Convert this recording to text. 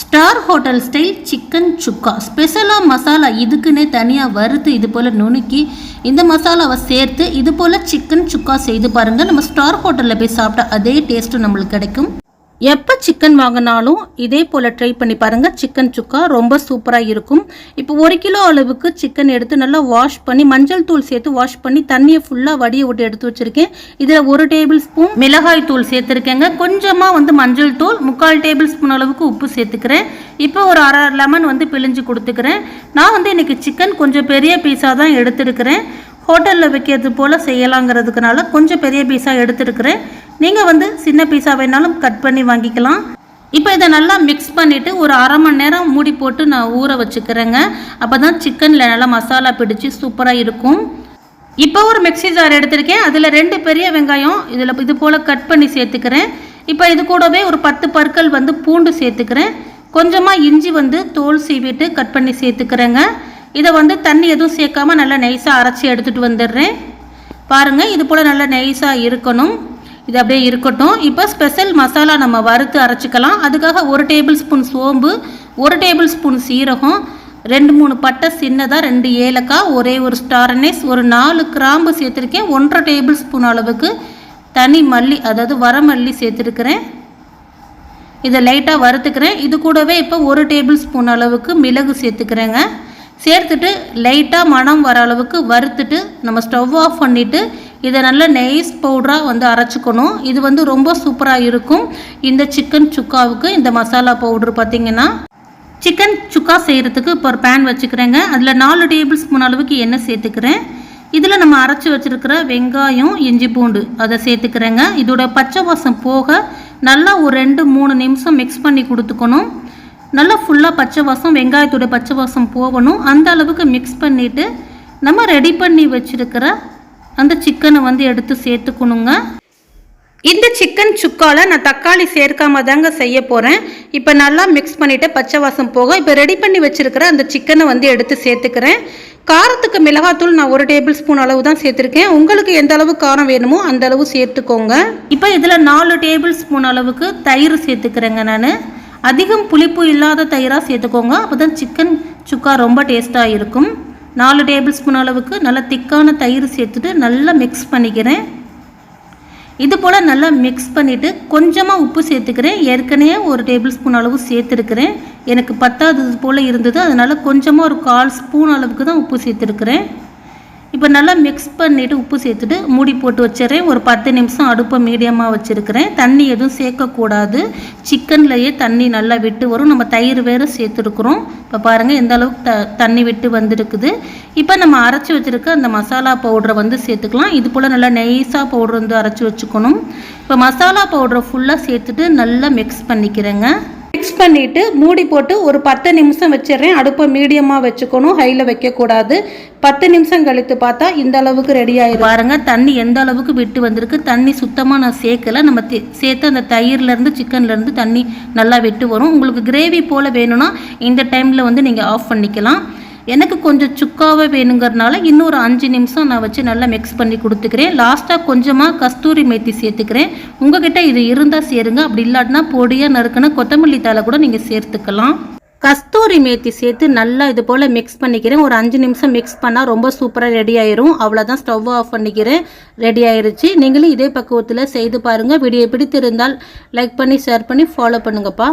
Star hotel style chicken sukka. ஸ்பெஷலாக மசாலா இதுக்குன்னே தனியாக வறுத்து இது போல் நுணுக்கி இந்த மசாலாவை சேர்த்து இது போல் சிக்கன் சுக்கா செய்து பாருங்கள் நம்ம ஸ்டார் ஹோட்டலில் போய் சாப்பிட்டா அதே டேஸ்ட்டு நம்மளுக்கு கிடைக்கும். எப்போ சிக்கன் வாங்கினாலும் இதே போல் ட்ரை பண்ணி பாருங்கள் சிக்கன் சுக்கா ரொம்ப சூப்பராக இருக்கும். இப்போ ஒரு கிலோ அளவுக்கு சிக்கன் எடுத்து நல்லா வாஷ் பண்ணி மஞ்சள் தூள் சேர்த்து வாஷ் பண்ணி தண்ணியை ஃபுல்லாக வடியை விட்டு எடுத்து வச்சுருக்கேன். இதில் ஒரு டேபிள் ஸ்பூன் மிளகாய் தூள் சேர்த்துருக்கேங்க. கொஞ்சமாக வந்து மஞ்சள் தூள் முக்கால் டேபிள் ஸ்பூன் அளவுக்கு உப்பு சேர்த்துக்கிறேன். இப்போ ஒரு அரை லெமன் வந்து பிழிஞ்சு கொடுத்துக்கிறேன். நான் வந்து இன்றைக்கி சிக்கன் கொஞ்சம் பெரிய பீஸாக தான் எடுத்துருக்கிறேன். ஹோட்டலில் வைக்கிறது போல் செய்யலாங்கிறதுக்குனால கொஞ்சம் பெரிய பீஸாக எடுத்துருக்கிறேன். நீங்கள் வந்து சின்ன பீஸாக வேணாலும் கட் பண்ணி வாங்கிக்கலாம். இப்போ இதை நல்லா மிக்ஸ் பண்ணிவிட்டு ஒரு அரை மணி நேரம் மூடி போட்டு நான் ஊற வச்சுக்கிறேங்க. அப்போ தான் சிக்கனில் நல்லா மசாலா பிடிச்சி சூப்பராக இருக்கும். இப்போ ஒரு மிக்ஸி ஜார் எடுத்திருக்கேன். அதில் ரெண்டு பெரிய வெங்காயம் இதில் இது போல் கட் பண்ணி சேர்த்துக்கிறேன். இப்போ இது கூடவே ஒரு பத்து பற்கள் வந்து பூண்டு சேர்த்துக்கிறேன். கொஞ்சமாக இஞ்சி வந்து தோல் சீவிட்டு கட் பண்ணி சேர்த்துக்கிறேங்க. இதை வந்து தண்ணி எதுவும் சேர்க்காமல் நல்லா நைஸாக அரைச்சி எடுத்துகிட்டு வந்துடுறேன். பாருங்கள் இது போல் நல்லா நைஸாக இருக்கணும். இது அப்படியே இருக்கட்டும். இப்போ ஸ்பெஷல் மசாலா நம்ம வறுத்து அரைச்சிக்கலாம். அதுக்காக ஒரு டேபிள் ஸ்பூன் சோம்பு ஒரு டேபிள் ஸ்பூன் சீரகம் ரெண்டு மூணு பட்டை சின்னதாக ரெண்டு ஏலக்காய் ஒரே ஒரு ஸ்டார் அனேஸ் ஒரு நாலு கிராம்பு சேர்த்துருக்கேன். ஒன்றரை டேபிள் ஸ்பூன் அளவுக்கு தனி மல்லி அதாவது வரமல்லி சேர்த்துருக்கிறேன். இதை லைட்டாக வறுத்துக்கிறேன். இது கூடவே இப்போ ஒரு டேபிள் ஸ்பூன் அளவுக்கு மிளகு சேர்த்துக்கிறேங்க. சேர்த்துட்டு லைட்டாக மணம் வர அளவுக்கு வறுத்துட்டு நம்ம ஸ்டவ் ஆஃப் பண்ணிவிட்டு இதை நல்லா நெய்ஸ் பவுடராக வந்து அரைச்சிக்கணும். இது வந்து ரொம்ப சூப்பராக இருக்கும். இந்த சிக்கன் சுக்காவுக்கு இந்த மசாலா பவுட்ரு பார்த்திங்கன்னா சிக்கன் சுக்கா செய்கிறதுக்கு இப்போ ஒரு பேன் வச்சுக்கிறேங்க. அதில் நாலு டேபிள் ஸ்பூன் அளவுக்கு எண்ணெய் சேர்த்துக்கிறேன். இதில் நம்ம அரைச்சி வச்சுருக்கிற வெங்காயம் இஞ்சி பூண்டு அதை சேர்த்துக்கிறேங்க. இதோட பச்சை வாசம் போக நல்லா ஒரு ரெண்டு மூணு நிமிஷம் மிக்ஸ் பண்ணி கொடுத்துக்கணும். நல்லா ஃபுல்லாக பச்சை வாசம் வெங்காயத்தோட பச்சை வாசம் போகணும். அந்த அளவுக்கு மிக்ஸ் பண்ணிவிட்டு நம்ம ரெடி பண்ணி வச்சுருக்கிற அந்த சிக்கனை வந்து எடுத்து சேர்த்துக்கணுங்க. இந்த சிக்கன் சுக்காவில் நான் தக்காளி சேர்க்காம தாங்க செய்ய போகிறேன் இப்போ நல்லா மிக்ஸ் பண்ணிவிட்டு பச்சை வாசம் போக இப்போ ரெடி பண்ணி வச்சுருக்கிற அந்த சிக்கனை வந்து எடுத்து சேர்த்துக்கிறேன். காரத்துக்கு மிளகாத்தூள் நான் ஒரு டேபிள் ஸ்பூன் அளவு தான் சேர்த்துருக்கேன். உங்களுக்கு எந்த அளவு காரம் வேணுமோ அந்த அளவு சேர்த்துக்கோங்க. இப்போ இதில் நாலு டேபிள் ஸ்பூன் அளவுக்கு தயிர் சேர்த்துக்கிறேங்க நான். அதிகம் புளிப்பு இல்லாத தயிராக சேர்த்துக்கோங்க. அப்போ தான் சிக்கன் சுக்கா ரொம்ப டேஸ்ட்டாக இருக்கும். நாலு டேபிள் ஸ்பூன் அளவுக்கு நல்லா திக்கான தயிர் சேர்த்துட்டு நல்லா மிக்ஸ் பண்ணிக்கிறேன். இது போல் நல்லா மிக்ஸ் பண்ணிவிட்டு கொஞ்சமாக உப்பு சேர்த்துக்கிறேன். ஏற்கனவே ஒரு டேபிள் ஸ்பூன் அளவு சேர்த்துருக்கிறேன். எனக்கு பத்தாவது போல் இருந்தது. அதனால் கொஞ்சமாக ஒரு கால் ஸ்பூன் அளவுக்கு தான் உப்பு சேர்த்துருக்கிறேன். இப்போ நல்லா மிக்ஸ் பண்ணிவிட்டு உப்பு சேர்த்துட்டு மூடி போட்டு வச்சிடுறேன். ஒரு பத்து நிமிஷம் அடுப்பை மீடியமாக வச்சுருக்கிறேன். தண்ணி எதுவும் சேர்க்கக்கூடாது. சிக்கன்லேயே தண்ணி நல்லா விட்டு வரும். நம்ம தயிர் வேறு சேர்த்துருக்குறோம். இப்போ பாருங்கள் எந்த அளவுக்கு த தண்ணி விட்டு வந்துருக்குது. இப்போ நம்ம அரைச்சி வச்சுருக்க அந்த மசாலா பவுடரை வந்து சேர்த்துக்கலாம். இது போல் நல்லா நெய்ஸாக பவுடர் வந்து அரைச்சி வச்சுக்கணும். இப்போ மசாலா பவுடரை ஃபுல்லாக சேர்த்துட்டு நல்லா மிக்ஸ் பண்ணிக்கிறேங்க. மிக்ஸ் பண்ணிவிட்டு மூடி போட்டு ஒரு பத்து நிமிஷம் வச்சிடுறேன். அடுப்பை மீடியமாக வச்சுக்கணும். ஹையில் வைக்கக்கூடாது. பத்து நிமிஷம் கழித்து பார்த்தா இந்த அளவுக்கு ரெடி ஆயிடும் பாருங்க தண்ணி எந்த அளவுக்கு விட்டு வந்திருக்கு. தண்ணி சுத்தமாக நான் சேர்க்கல. நம்ம தே- சேர்த்து அந்த தயிர்லேருந்து சிக்கன்லேருந்து தண்ணி நல்லா விட்டு வரும். உங்களுக்கு கிரேவி போல் வேணும்னா இந்த டைமில் வந்து நீங்கள் ஆஃப் பண்ணிக்கலாம். எனக்கு கொஞ்சம் சுக்காவே வேணுங்கிறதுனால இன்னொரு அஞ்சு நிமிஷம் நான் வச்சு நல்லா மிக்ஸ் பண்ணி கொடுத்துக்கிறேன். லாஸ்ட்டாக கொஞ்சமாக கஸ்தூரி மேத்தி சேர்த்துக்கிறேன். உங்ககிட்ட இது இருந்தால் சேருங்க. அப்படி இல்லாட்டினா பொடியாக நறுக்குன கொத்தமல்லி தழை கூட நீங்கள் சேர்த்துக்கலாம். கஸ்தூரி மேத்தி சேர்த்து நல்லா இது போல் மிக்ஸ் பண்ணிக்கிறேன். ஒரு அஞ்சு நிமிஷம் மிக்ஸ் பண்ணால் ரொம்ப சூப்பராக ரெடி ஆயிரும். அவ்வளோதான் ஸ்டவ் ஆஃப் பண்ணிக்கிறேன். ரெடி ஆயிருச்சு. நீங்களும் இதே பக்குவத்தில் செய்து பாருங்கள் வீடியோ பிடித்திருந்தால் லைக் பண்ணி ஷேர் பண்ணி ஃபாலோ பண்ணுங்கப்பா.